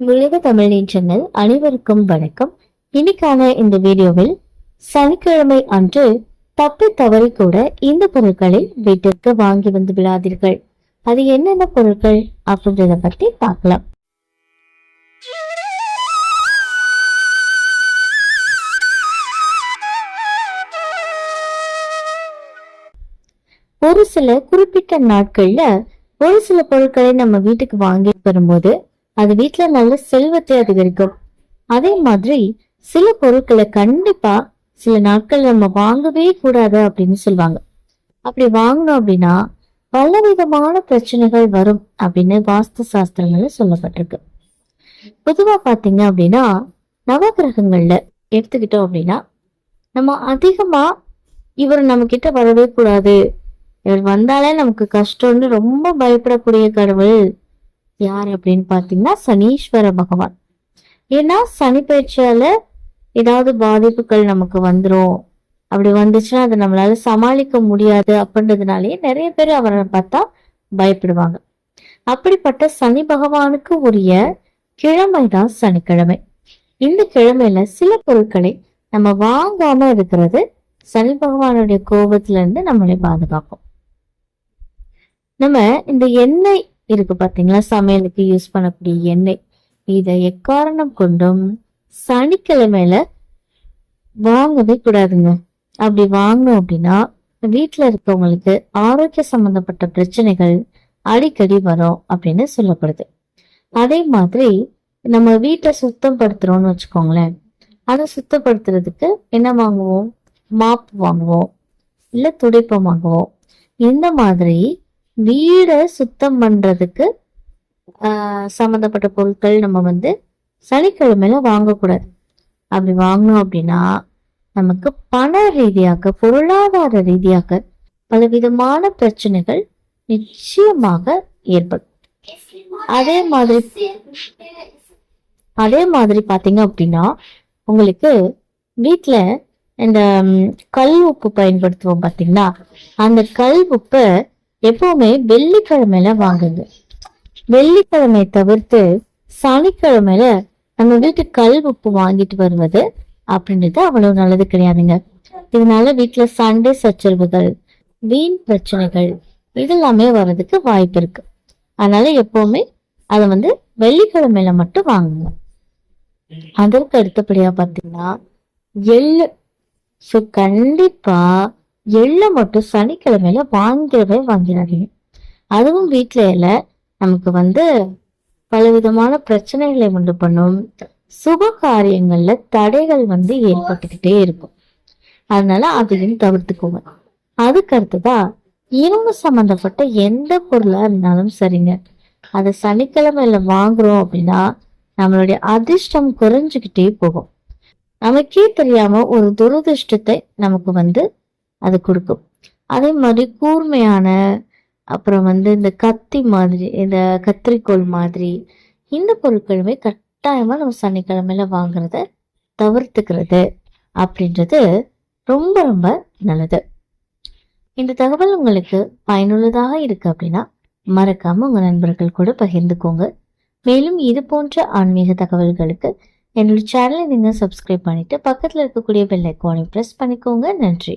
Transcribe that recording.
உலக தமிழ் சேனல் அனைவருக்கும் வணக்கம். இன்னைக்கான இந்த வீடியோவில் சனிக்கிழமை அன்று தப்பி தவறி கூட இந்த பொருட்களை வீட்டிற்கு வாங்கி வந்து விடாதீர்கள். அது என்னென்ன பொருட்கள் அப்படின்றத பத்தி பார்க்கலாம். ஒரு சில குறிப்பிட்ட நாட்கள்ல ஒரு சில பொருட்களை நம்ம வீட்டுக்கு வாங்கி வரும்போது அது வீட்டுல நல்ல செல்வத்தை அதிகரிக்கும். அதே மாதிரி சில பொருட்களை கண்டிப்பா சில நாட்கள் நம்ம வாங்கவே கூடாது அப்படின்னு சொல்லுவாங்க. அப்படி வாங்கணும் அப்படின்னா பல விதமான பிரச்சனைகள் வரும் அப்படின்னு வாஸ்து சாஸ்திரங்கள்ல சொல்லப்பட்டிருக்கு. பொதுவா பாத்தீங்க அப்படின்னா நவகிரகங்கள்ல எடுத்துக்கிட்டோம் அப்படின்னா நம்ம அதிகமா இவர் நம்ம கிட்ட வரவே கூடாது. இவர் வந்தாலே நமக்கு கஷ்டம்னு ரொம்ப பயப்படக்கூடிய கடவுள் யார் அப்படின்னு பார்த்தீங்கன்னா சனீஸ்வர பகவான். ஏன்னா சனி பயிற்சியால ஏதாவது பாதிப்புகள் நமக்கு வந்துடும் அப்படி வந்துச்சுன்னா அதை நம்மளால சமாளிக்க முடியாது அப்படின்றதுனாலே நிறைய பேர் அவரை பார்த்தா பயப்படுவாங்க. அப்படிப்பட்ட சனி பகவானுக்கு உரிய கிழமை தான் சனிக்கிழமை. இந்த கிழமையில சில பொருட்களை நம்ம வாங்காம இருக்கிறது சனி பகவானுடைய கோபத்துல இருந்து நம்மளை பாதுகாக்கும். நம்ம இந்த எண்ணெய் இருக்கு பார்த்தீங்களா சமையலுக்கு யூஸ் பண்ணக்கூடிய எண்ணெய். இதை எக்காரணம் கொண்டும் சனிக்கிழமையில வாங்கவே கூடாதுங்க. அப்படி வாங்கணும் அப்படின்னா வீட்டில் இருக்கவங்களுக்கு ஆரோக்கிய சம்பந்தப்பட்ட பிரச்சனைகள் அடிக்கடி வரும் அப்படின்னு சொல்லப்படுது. அதே மாதிரி நம்ம வீட்டை சுத்தம் படுத்துறோம்னு வச்சுக்கோங்களேன். அதை சுத்தப்படுத்துறதுக்கு என்ன வாங்குவோம்? மாப்பு வாங்குவோம். இல்லை துடைப்பம் வாங்குவோம். இந்த மாதிரி வீடை சுத்தம் பண்றதுக்கு ஆஹ் சம்மந்தப்பட்ட பொருட்கள் நம்ம வந்து சனிக்கிழமையில வாங்கக்கூடாது. அப்படி வாங்கினோம் அப்படின்னா நமக்கு பண ரீதியாக பொருளாதார ரீதியாக பலவிதமான பிரச்சனைகள் நிச்சயமாக ஏற்படும். அதே மாதிரி அதே மாதிரி பாத்தீங்க அப்படின்னா உங்களுக்கு வீட்டில் இந்த கல் உப்பு பயன்படுத்துவோம் பார்த்தீங்கன்னா அந்த கல் உப்பை எப்பவுமே வெள்ளிக்கிழமையில வாங்குங்க. வெள்ளிக்கிழமை தவிர்த்து சனிக்கிழமையில நம்ம வீட்டு கல் உப்பு வாங்கிட்டு வருவது அப்படின்றது அவ்வளவு நல்லது கிடையாதுங்க. இதனால வீட்டுல சண்டை சச்சரவுகள் வீண் பிரச்சனைகள் இதெல்லாமே வர்றதுக்கு வாய்ப்பு இருக்கு. அதனால எப்பவுமே அதை வந்து வெள்ளிக்கிழமையில மட்டும் வாங்குங்க. அதற்கு அடுத்தபடியா பாத்தீங்கன்னா எள்ளு. ஸோ கண்டிப்பா எள்ளை மட்டும் சனிக்கிழமையில வாங்கிறவே வாங்கிடாதீங்க அதுவும் வீட்டில இல்லை நமக்கு வந்து பலவிதமான பிரச்சனைகளை உண்டு பண்ணும். சுப காரியங்கள்ல தடைகள் வந்து ஏற்பட்டுக்கிட்டே இருக்கும். அதனால அதையும் தவிர்த்துக்கோங்க. அதுக்கு அடுத்ததா இரும்பு சம்பந்தப்பட்ட எந்த பொருளா இருந்தாலும் சரிங்க. அதை சனிக்கிழமையில வாங்குறோம் அப்படின்னா நம்மளுடைய அதிர்ஷ்டம் குறைஞ்சுக்கிட்டே போகும். நமக்கே தெரியாம ஒரு துரதிர்ஷ்டத்தை நமக்கு வந்து அது கொடுக்கும். அதே மாதிரி கூர்மையான அப்புறம் வந்து இந்த கத்தி மாதிரி இந்த கத்திரிக்கோள் மாதிரி இந்த பொருட்களுமே கட்டாயமா நம்ம சனிக்கிழமையில வாங்குறத தவிர்த்துக்கிறது அப்படின்றது ரொம்ப ரொம்ப நல்லது. இந்த தகவல் உங்களுக்கு பயனுள்ளதாக இருக்கு அப்படின்னா மறக்காம உங்க நண்பர்கள் கூட பகிர்ந்துக்கோங்க. மேலும் இது போன்ற ஆன்மீக தகவல்களுக்கு என்னோட சேனலை நீங்க சப்ஸ்கிரைப் பண்ணிட்டு பக்கத்துல இருக்கக்கூடிய பெல் ஐக்கானை ப்ரெஸ் பண்ணிக்கோங்க. நன்றி.